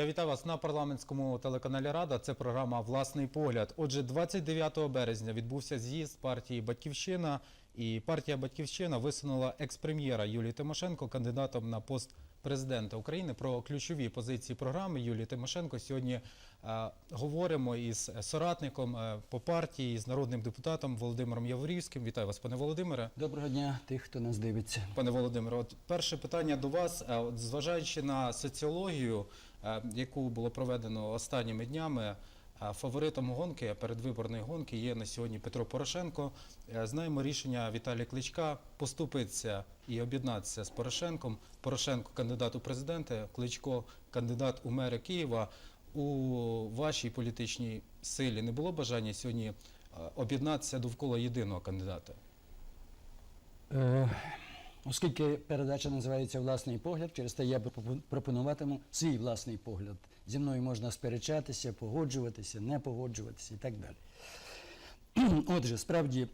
Я вітаю вас на парламентському телеканалі Рада. Це програма Власний погляд. Отже, 29 березня відбувся з'їзд партії Батьківщина, і партія Батьківщина висунула екс-прем'єра Юлії Тимошенко кандидатом на пост президента України. Про ключові позиції програми Юлії Тимошенко сьогодні е, говоримо із соратником е, по партії, з народним депутатом Володимиром Яворівським. Вітаю вас, пане Володимире. Доброго дня тих, хто нас дивиться. Пане Володимире, от перше питання до вас. Е, От зважаючи на соціологію, яку було проведено останніми днями, е, фаворитом гонки, передвиборної гонки є на сьогодні Петро Порошенко. Е, Знаємо рішення Віталія Кличка поступитися і об'єднатися з Порошенком. Порошенко кандидат у президенти, Кличко кандидат у мери Києва. У вашій політичній силі не було бажання сьогодні е, об'єднатися довкола єдиного кандидата? Оскільки передача називається Власний погляд, через те я пропо- пропонуватиму свій власний погляд. Зі мною можна сперечатися, погоджуватися, не погоджуватися і так далі. Отже, справді,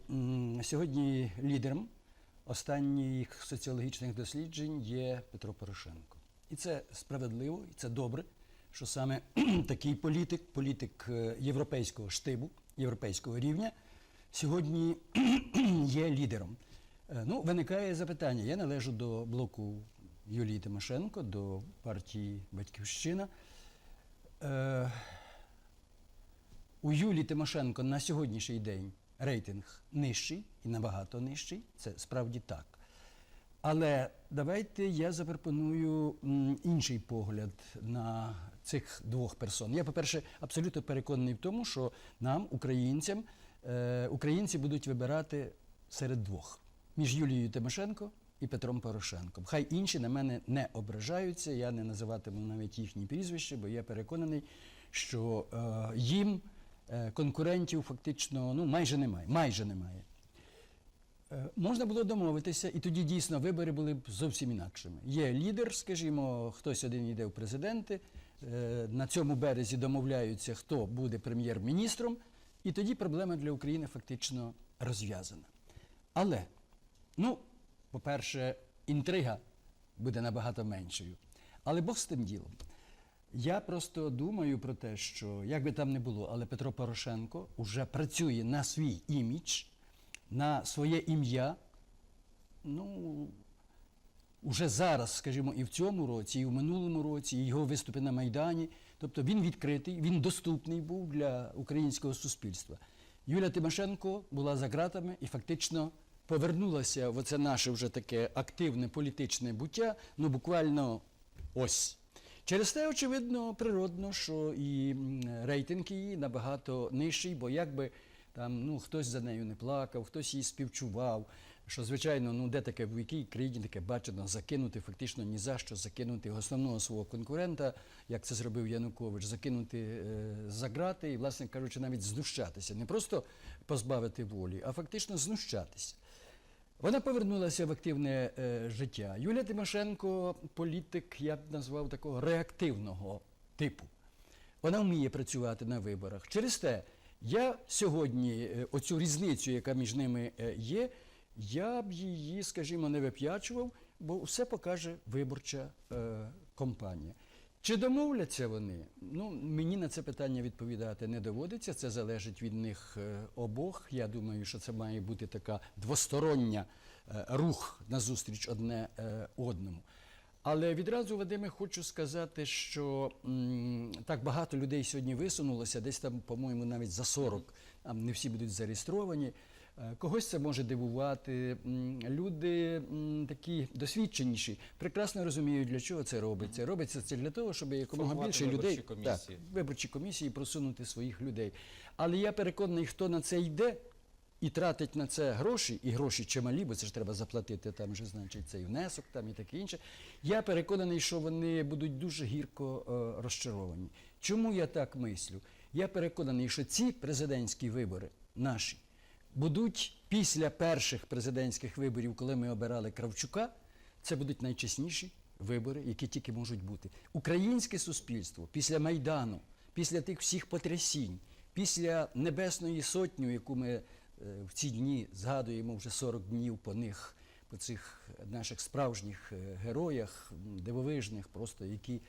сьогодні лідером останніх соціологічних досліджень є Петро Порошенко. І це справедливо, і це добре, що саме такий політик, політик е, європейського штибу, європейського рівня, сьогодні є лідером. Е, Ну, виникає запитання. Я належу до блоку Юлії Тимошенко, до партії Батьківщина. Е, у Юлії Тимошенко на сьогоднішній день рейтинг нижчий і набагато нижчий. Це справді так. Але давайте я запропоную інший погляд на цих двох персон. Я, по-перше, абсолютно переконаний в тому, що нам, українцям, е, українці будуть вибирати серед двох між Юлією Тимошенко і Петром Порошенком. Хай інші на мене не ображаються, я не називатиму навіть їхні прізвища, бо я переконаний, що е, їм е, конкурентів фактично ну, майже немає. Майже немає. Е, Можна було домовитися, і тоді дійсно вибори були б зовсім інакшими. Є лідер, скажімо, хтось один йде в президенти. е, На цьому березі домовляються, хто буде прем'єр-міністром, і тоді проблема для України фактично розв'язана. Але, ну, по-перше, інтрига буде набагато меншою. Але Бог з тим ділом. Я просто думаю про те, що як би там не було, але Петро Порошенко вже працює на свій імідж, на своє ім'я. Ну, уже зараз, скажімо, і в цьому році, і в минулому році, і його виступи на Майдані. Тобто він відкритий, він доступний був для українського суспільства. Юля Тимошенко була за ґратами і фактично повернулася в оце наше вже таке активне політичне буття, ну буквально ось. Через те, очевидно, природно, що і рейтинг її набагато нижчий, бо якби там ну, хтось за нею не плакав, хтось її співчував. Що, звичайно, ну де таке в якій країні таке бачено закинути, фактично ні за що закинути основного свого конкурента, як це зробив Янукович, закинути е, за грати і, власне кажучи, навіть знущатися. Не просто позбавити волі, а фактично знущатися. Вона повернулася в активне е, життя. Юлія Тимошенко політик, я б назвав такого реактивного типу. Вона вміє працювати на виборах. Через те, я сьогодні е, оцю різницю, яка між ними е, є, я б її, скажімо, не вип'ячував, бо все покаже виборча е, компанія. Чи домовляться вони? Ну, мені на це питання відповідати не доводиться. Це залежить від них е, обох. Я думаю, що це має бути така двостороння е, рух назустріч одне е, одному. Але відразу, Вадиме, хочу сказати, що м, так багато людей сьогодні висунулося, десь там, по-моєму, навіть за 40, там не всі будуть зареєстровані. Е, Когось це може дивувати. Люди такі досвідченіші, прекрасно розуміють, для чого це робиться. Робиться це для того, щоб якомога більше виборчі людей комісії. Так, виборчі комісії просунути своїх людей. Але я переконаний, хто на це йде і тратить на це гроші, і гроші чималі, бо це ж треба заплатити там же, значить, цей внесок там і таке інше. Я переконаний, що вони будуть дуже гірко е, розчаровані. Чому я так мислю? Я переконаний, що ці президентські вибори наші будуть після перших президентських виборів, коли ми обирали Кравчука, це будуть найчесніші вибори, які тільки можуть бути. Українське суспільство після Майдану, після тих всіх потрясінь, після Небесної Сотні, яку ми е, в ці дні згадуємо вже 40 днів по них, по цих наших справжніх е, героях, дивовижних, просто які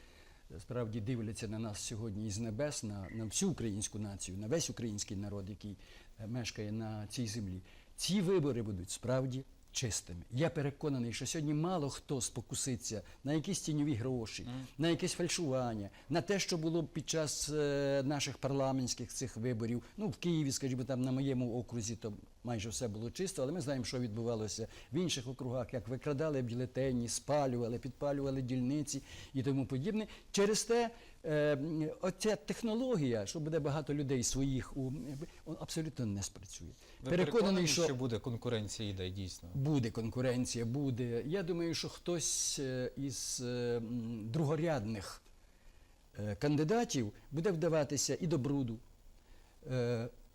справді дивляться на нас сьогодні із небес, на, на всю українську націю, на весь український народ, який е, мешкає на цій землі. Ці вибори будуть справді чистими. Я переконаний, що сьогодні мало хто спокуситься на якісь тіньові гроші, на якесь фальшування, на те, що було під час е, наших парламентських цих виборів. Ну, в Києві, скажімо, там на моєму окрузі, то майже все було чисто, але ми знаємо, що відбувалося в інших округах, як викрадали бюлетені, спалювали, підпалювали дільниці і тому подібне. Через те оця технологія, що буде багато людей своїх, у, абсолютно не спрацює. Ви переконані, що... буде конкуренція йде дійсно? Буде конкуренція, буде. Я думаю, що хтось е, із е, другорядних е, кандидатів буде вдаватися і до бруду.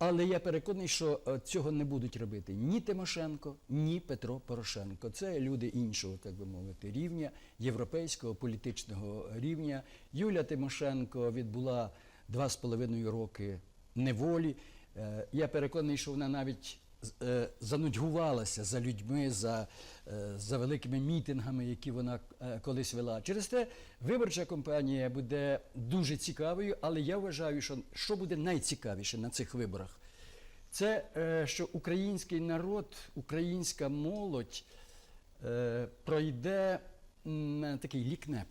Але я переконаний, що е, цього не будуть робити ні Тимошенко, ні Петро Порошенко. Це люди іншого, так би мовити, рівня, європейського політичного рівня. Юля Тимошенко відбула два з половиною роки неволі. Е, Я переконаний, що вона навіть занудьгувалася за людьми, за, е, за великими мітингами, які вона е, колись вела. Через те виборча кампанія буде дуже цікавою, але я вважаю, що що буде найцікавіше на цих виборах, це е, що український народ, українська молодь е, пройде такий лікнеп,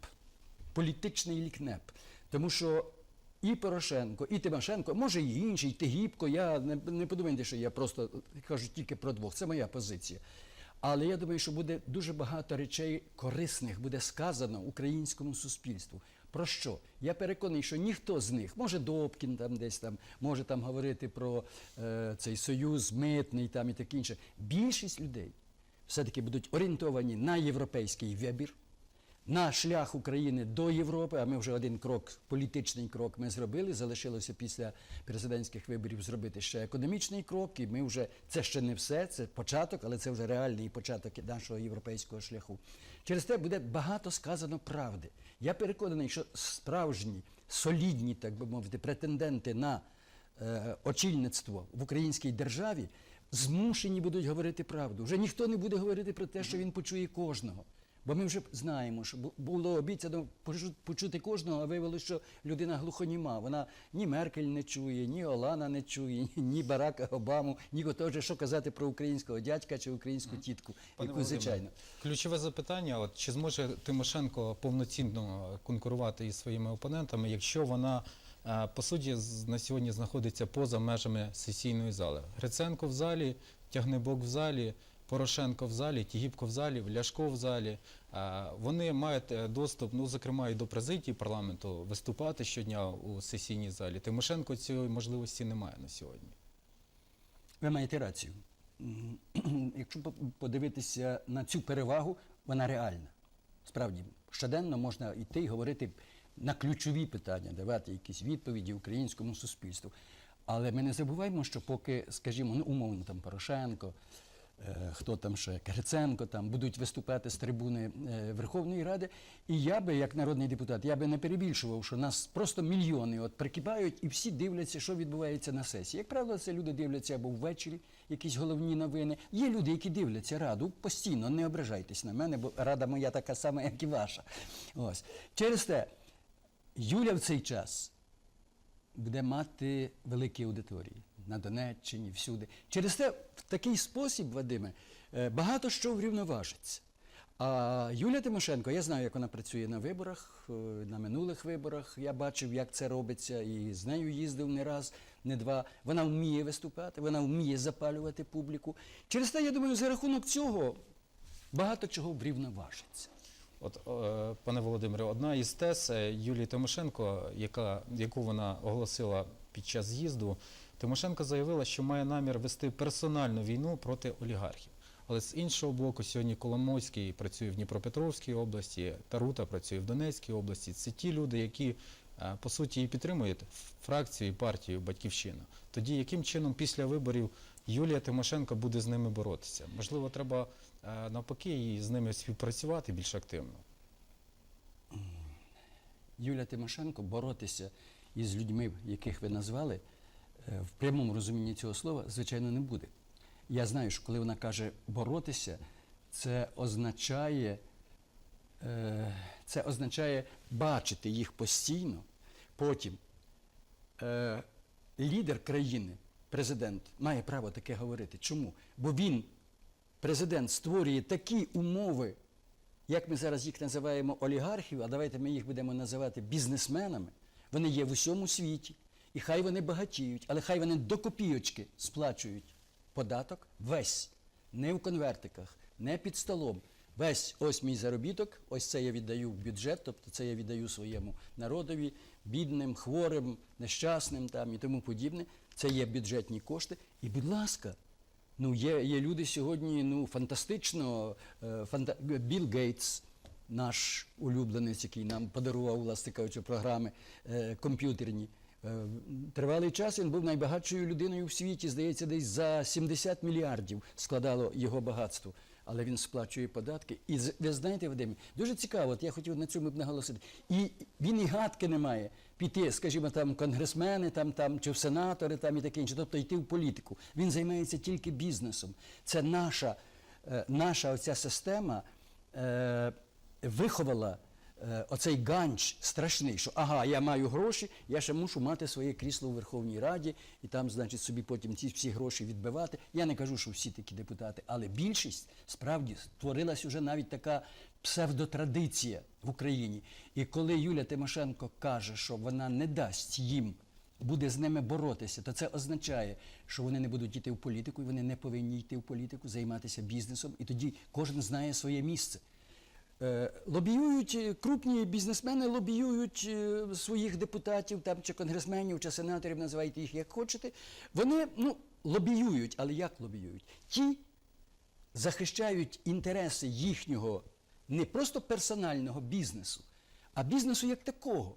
політичний лікнеп. Тому що і Порошенко, і Тимошенко, може і інший, і Тигіпко. Я не, не подумайте, що я просто кажу тільки про двох. Це моя позиція. Але я думаю, що буде дуже багато речей корисних буде сказано українському суспільству. Про що? Я переконаний, що ніхто з них, може Добкін там десь там, може там говорити про е, цей союз митний там і таке інше. Більшість людей все-таки будуть орієнтовані на європейський вибір, на шлях України до Європи, а ми вже один крок, політичний крок ми зробили. Залишилося після президентських виборів зробити ще економічний крок, і ми вже це ще не все, це початок, але це вже реальний початок нашого європейського шляху. Через те буде багато сказано правди. Я переконаний, що справжні, солідні, так би мовити, претенденти на е, очільництво в українській державі змушені будуть говорити правду. Вже ніхто не буде говорити про те, що він почує кожного. Бо ми вже знаємо, що бу- було обіцяно почу- почути кожного, а виявилося, що людина глухоніма. Вона ні Меркель не чує, ні Олана не чує, ні Барака Обаму, ні того, що казати про українського дядька чи українську тітку, Пане яку, Володимире, звичайно. Ключове запитання: от чи зможе Тимошенко повноцінно конкурувати із своїми опонентами, якщо вона е, по суті на сьогодні знаходиться поза межами сесійної зали? Гриценко в залі, Тягнебок в залі. Порошенко в залі, Тігіпко в залі, Ляшко в залі. Вони мають е, доступ, ну зокрема, і до президії парламенту виступати щодня у сесійній залі. Тимошенко цієї можливості немає на сьогодні. Ви маєте рацію. Якщо подивитися на цю перевагу, вона реальна. Справді, щоденно можна йти і говорити на ключові питання, давати якісь відповіді українському суспільству. Але ми не забуваємо, що поки, скажімо, ну, умовно там Порошенко, хто там ще Кириценко там будуть виступати з трибуни е, Верховної Ради. І я би, як народний депутат, я би не перебільшував, що нас просто мільйони от прикипають і всі дивляться, що відбувається на сесії. Як правило, це люди дивляться або ввечері, якісь головні новини. Є люди, які дивляться раду постійно, не ображайтесь на мене, бо рада моя така сама, як і ваша. Ось. Через те, Юля в цей час буде мати великі аудиторії на Донеччині, всюди. Через те, в такий спосіб, Вадиме, е, багато що врівноважиться. А Юлія Тимошенко, я знаю, як вона працює на виборах, е, на минулих виборах. Я бачив, як це робиться, і з нею їздив не раз, не два. Вона вміє виступати, вона вміє запалювати публіку. Через те, я думаю, за рахунок цього багато чого врівноважиться. От, пане Володимире, одна із тез е, Юлії Тимошенко, яка, яку вона оголосила під час з'їзду, Тимошенко заявила, що має намір вести персональну війну проти олігархів. Але з іншого боку, сьогодні Коломойський працює в Дніпропетровській області, Тарута працює в Донецькій області. Це ті люди, які е, по суті і підтримують фракцію і партію Батьківщина. Тоді яким чином після виборів Юлія Тимошенко буде з ними боротися? Можливо, треба е, навпаки і з ними співпрацювати більш активно. Юля Тимошенко боротися із людьми, яких ви назвали, в прямому розумінні цього слова, звичайно, не буде. Я знаю, що коли вона каже боротися, це означає, е, Це означає бачити їх постійно. Потім е, лідер країни, президент, має право таке говорити. Чому? Бо він, президент, створює такі умови, як ми зараз їх називаємо олігархів, а давайте ми їх будемо називати бізнесменами. Вони є в усьому світі. І хай вони багатіють, але хай вони до копійочки сплачують податок весь, не в конвертиках, не під столом. Весь ось мій заробіток, ось це я віддаю в бюджет, тобто це я віддаю своєму народові, бідним, хворим, нещасним там і тому подібне. Це є бюджетні кошти. І, будь ласка, ну є, є люди сьогодні, ну фантастично. е, Фанта... Білл Гейтс, наш улюбленець, який нам подарував, власне кажучи, програми е, комп'ютерні. Е, Тривалий час він був найбагатшою людиною в світі. Здається, десь за 70 мільярдів складало його багатство. Але він сплачує податки. І ви знаєте, Вадим, дуже цікаво, от я хотів на цьому б наголосити. І він і гадки не має піти, скажімо, там конгресмени, там, там, чи в сенатори, там і таке інше, тобто йти в політику. Він займається тільки бізнесом. Це наша, е, наша оця система е, виховала оцей ганч страшний, що ага, я маю гроші, я ще мушу мати своє крісло у Верховній Раді і там, значить, собі потім ці всі гроші відбивати. Я не кажу, що всі такі депутати, але більшість справді створилась уже навіть така псевдотрадиція в Україні. І коли Юля Тимошенко каже, що вона не дасть їм буде з ними боротися, то це означає, що вони не будуть йти в політику, і вони не повинні йти в політику, займатися бізнесом, і тоді кожен знає своє місце. Е, Лобіюють е, крупні бізнесмени, лобіюють е, своїх депутатів там, чи конгресменів, чи сенаторів, називайте їх як хочете. Вони ну, лобіюють, але як лобіюють? Ті захищають інтереси їхнього не просто персонального бізнесу, а бізнесу як такого.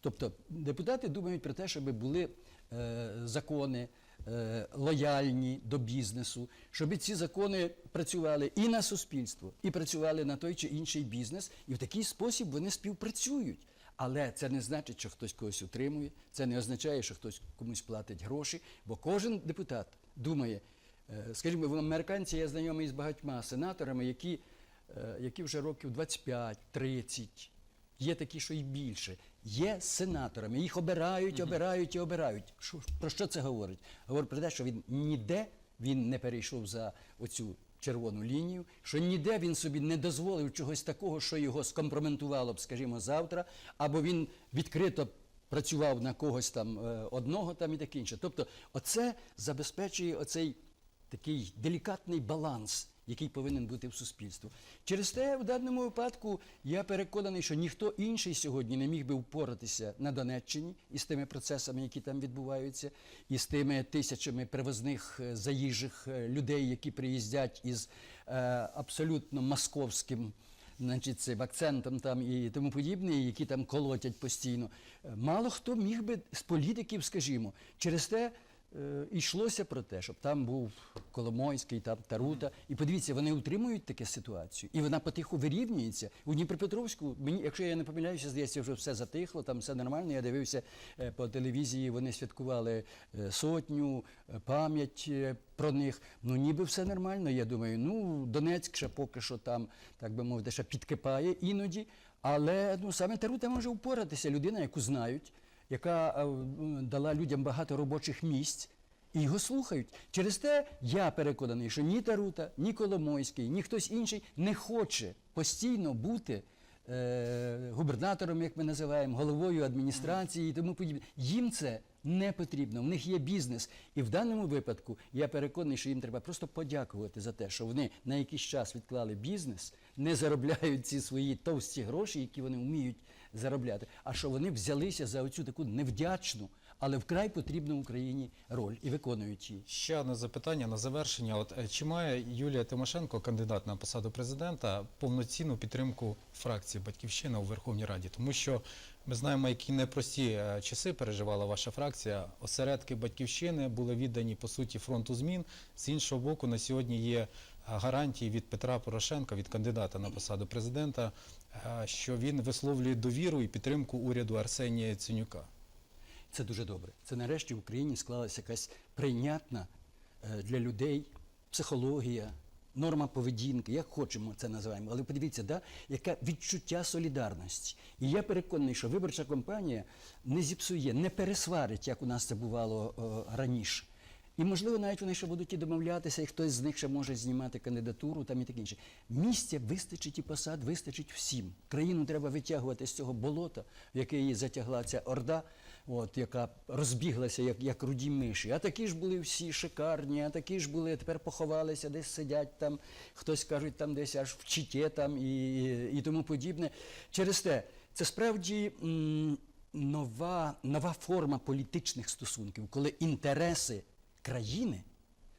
Тобто депутати думають про те, щоб були е, закони лояльні до бізнесу, щоб ці закони працювали і на суспільство, і працювали на той чи інший бізнес, і в такий спосіб вони співпрацюють. Але це не значить, що хтось когось утримує, це не означає, що хтось комусь платить гроші, бо кожен депутат думає, е, скажімо, в американці я знайомий з багатьма сенаторами, які, е, які вже років 25-30, Є такі, що і більше. Є сенаторами, їх обирають, обирають і обирають. Що, про що це говорить? Говорить про те, що він ніде він не перейшов за оцю червону лінію, що ніде він собі не дозволив чогось такого, що його скомпроментувало б, скажімо, завтра, або він відкрито працював на когось там е, одного там і таке інше. Тобто, оце забезпечує оцей такий делікатний баланс, який повинен бути в суспільстві. Через те, в даному випадку, я переконаний, що ніхто інший сьогодні не міг би впоратися на Донеччині із тими процесами, які там відбуваються, і з тими тисячами привозних е, заїжджих е, людей, які приїздять із е, абсолютно московським значить, цим акцентом там і тому подібне, які там колотять постійно. Е, Мало хто міг би з політиків, скажімо, через те. Е, Йшлося про те, щоб там був Коломойський, там Тарута. І подивіться, вони утримують таку ситуацію, і вона потиху вирівнюється. У Дніпропетровську, мені, якщо я не помиляюся, здається, вже все затихло, там все нормально. Я дивився е, по телевізії, вони святкували е, сотню, е, пам'ять е, про них. Ну ніби все нормально. Я думаю, ну Донецьк ще поки що там, так би мовити, ще підкипає іноді. Але ну саме Тарута може впоратися. Людина, яку знають, яка е, дала людям багато робочих місць. І його слухають. Через те я переконаний, що ні Тарута, ні Коломойський, ні хтось інший не хоче постійно бути е, губернатором, як ми називаємо, головою адміністрації і тому подібне. Їм це не потрібно. В них є бізнес. І в даному випадку я переконаний, що їм треба просто подякувати за те, що вони на якийсь час відклали бізнес, не заробляють ці свої товсті гроші, які вони вміють заробляти, а що вони взялися за оцю таку невдячну, але вкрай потрібну Україні роль і виконують її. Ще одне запитання на завершення. От е, чи має Юлія Тимошенко, кандидат на посаду президента, повноцінну підтримку фракції Батьківщина у Верховній Раді? Тому що ми знаємо, які непрості е, часи переживала ваша фракція. Осередки батьківщини були віддані по суті фронту змін. З іншого боку, на сьогодні є гарантії від Петра Порошенка, від кандидата на посаду президента, е, що він висловлює довіру і підтримку уряду Арсенія Яценюка. Це дуже добре. Це нарешті в Україні склалася якась прийнятна е, для людей психологія, норма поведінки, як хочемо це називаємо. Але подивіться, да, яке відчуття солідарності. І я переконаний, що виборча кампанія не зіпсує, не пересварить, як у нас це бувало е, раніше. І, можливо, навіть вони ще будуть і домовлятися, і хтось з них ще може знімати кандидатуру там і таке інше. Місця вистачить і посад, вистачить всім. Країну треба витягувати з цього болота, в яке її затягла ця орда, от, яка розбіглася, як, як руді миші. А такі ж були всі шикарні, а такі ж були, а тепер поховалися, десь сидять там, хтось кажуть, там десь аж в чіті там і, і, і тому подібне. Через те, це справді. м, Нова, нова форма політичних стосунків, коли інтереси країни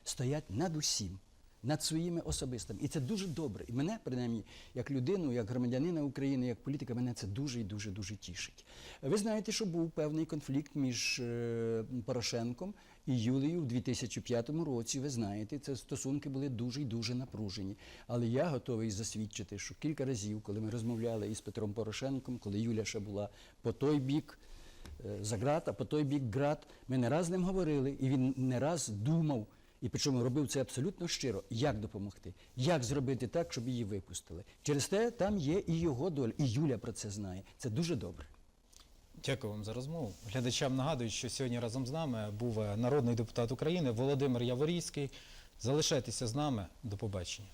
стоять над усім, над своїми особистими. І це дуже добре. І мене, принаймні, як людину, як громадянина України, як політика, мене це дуже і дуже дуже тішить. Ви знаєте, що був певний конфлікт між е, Порошенком і Юлією в 2005 році. Ви знаєте, це стосунки були дуже і дуже напружені. Але я готовий засвідчити, що кілька разів, коли ми розмовляли із Петром Порошенком, коли Юля ще була по той бік за град, а по той бік град. Ми не раз з ним говорили, і він не раз думав, і причому робив це абсолютно щиро, як допомогти, як зробити так, щоб її випустили. Через те там є і його доля, і Юля про це знає. Це дуже добре. Дякую вам за розмову. Глядачам нагадую, що сьогодні разом з нами був е, народний депутат України Володимир Яворівський. Залишайтеся з нами. До побачення.